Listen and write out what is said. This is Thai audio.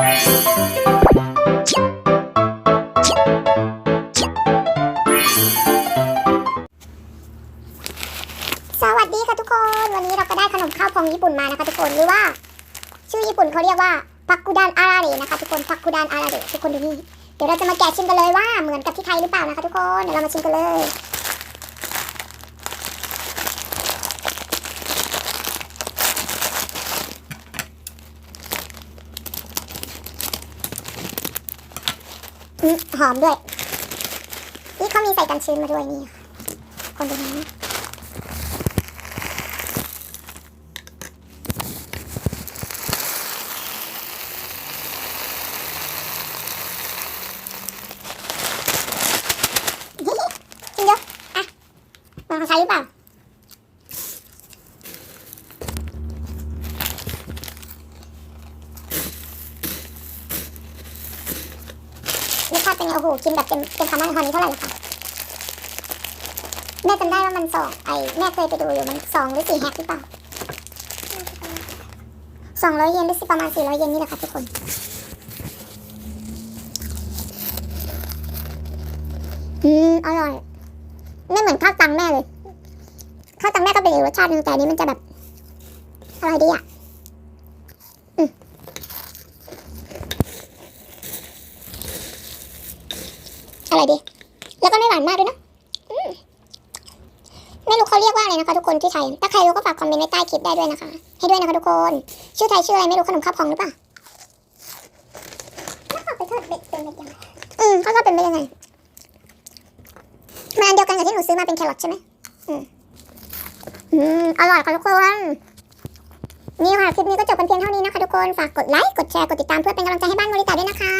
สวัสดีค่ะทุกคน วันนี้เราก็ได้ขนมข้าวพองญี่ปุ่นมานะคะทุกคนหรือว่า ชื่อญี่ปุ่นเขาเรียกว่าพักกุดานอาราเรนะคะทุกคนพักกุดานอาราเรทุกคนดูนี่เดี๋ยวเราจะมาแกะชิมกันเลยว่าเหมือนกับที่ไทยหรือเปล่านะคะทุกคนเดี๋ยวเรามาชิมกันเลย หอมด้วย นี่เขามีใส่กันชื้นมาด้วยนี่ค่ะคนดูนะจริงเยอะอะมาของใช้หรือเปล่าาติเป็นไงโอ้โหกินแบบเต็มเต็มคำได้ตอนนี้เท่าไหร่ล่ะคะแม่จำได้ว่ามันสองไอแม่เคยไปดูอยู่มันสองหรือสี่แฮกหรือเปล่าสองร้อยเยนหรือสิประมาณสี่ร้อยเยนนี่แหละค่ะทุกคนอืมอร่อยไม่เหมือนข้าวตังแม่เลยข้าวตังแม่ก็เป็นอีกรสชาติหนึงแต่นนี้มันจะแบบอร่อยดีอะ อร่อยดี แล้วก็ไม่หวานมากด้วยนะอืมไม่รู้เขาเรียกว่าอะไรนะคะทุกคนที่ไทย ถ้าใครรู้ก็ฝากคอมเมนต์ไว้ใต้คลิปได้ด้วยนะคะ ให้ด้วยนะคะทุกคน ชื่อไทยชื่ออะไรไม่รู้ขนมข้าวพองหรือเปล่าแล้วเขาไปทอดเบ็ดเป็นยังไงอืมเขาทอดเป็นไปยังไงมันอันเดียวกันกับที่หนูซื้อมาเป็นแครอทใช่ไหมอืมอืมอร่อยค่ะทุกคนนี่ค่ะคลิปนี้ก็จบกันเพียงเท่านี้นะคะทุกคน ฝากกดไลค์ กดแชร์ กดติดตามเพื่อเป็นกำลังใจให้บ้านโมริตาด้วยนะคะ